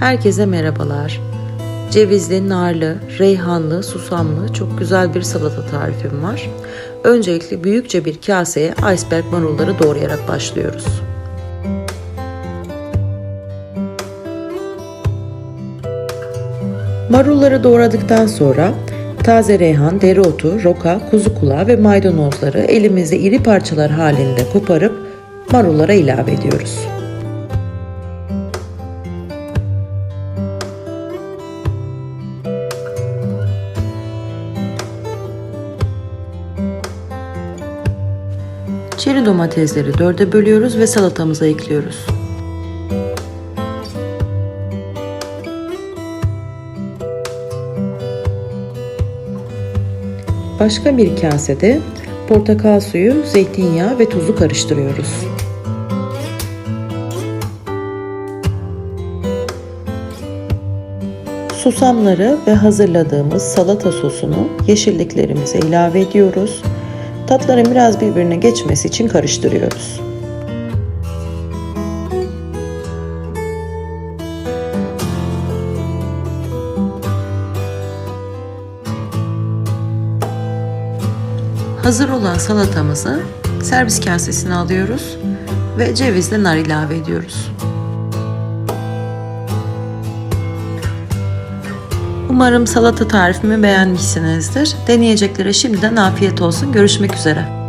Herkese merhabalar. Cevizli, narlı, reyhanlı, susamlı çok güzel bir salata tarifim var. Öncelikle büyükçe bir kaseye iceberg marulları doğrayarak başlıyoruz. Marulları doğradıktan sonra taze reyhan, dereotu, roka, kuzu kulağı ve maydanozları elimizde iri parçalar halinde koparıp marullara ilave ediyoruz. Çeri domatesleri dörde bölüyoruz ve salatamıza ekliyoruz. Başka bir kasede portakal suyu, zeytinyağı ve tuzu karıştırıyoruz. Susamları ve hazırladığımız salata sosunu yeşilliklerimize ilave ediyoruz. Tatların biraz birbirine geçmesi için karıştırıyoruz. Hazır olan salatamızı servis kasesine alıyoruz ve cevizle nar ilave ediyoruz. Umarım salata tarifimi beğenmişsinizdir. Deneyeceklere şimdiden afiyet olsun. Görüşmek üzere.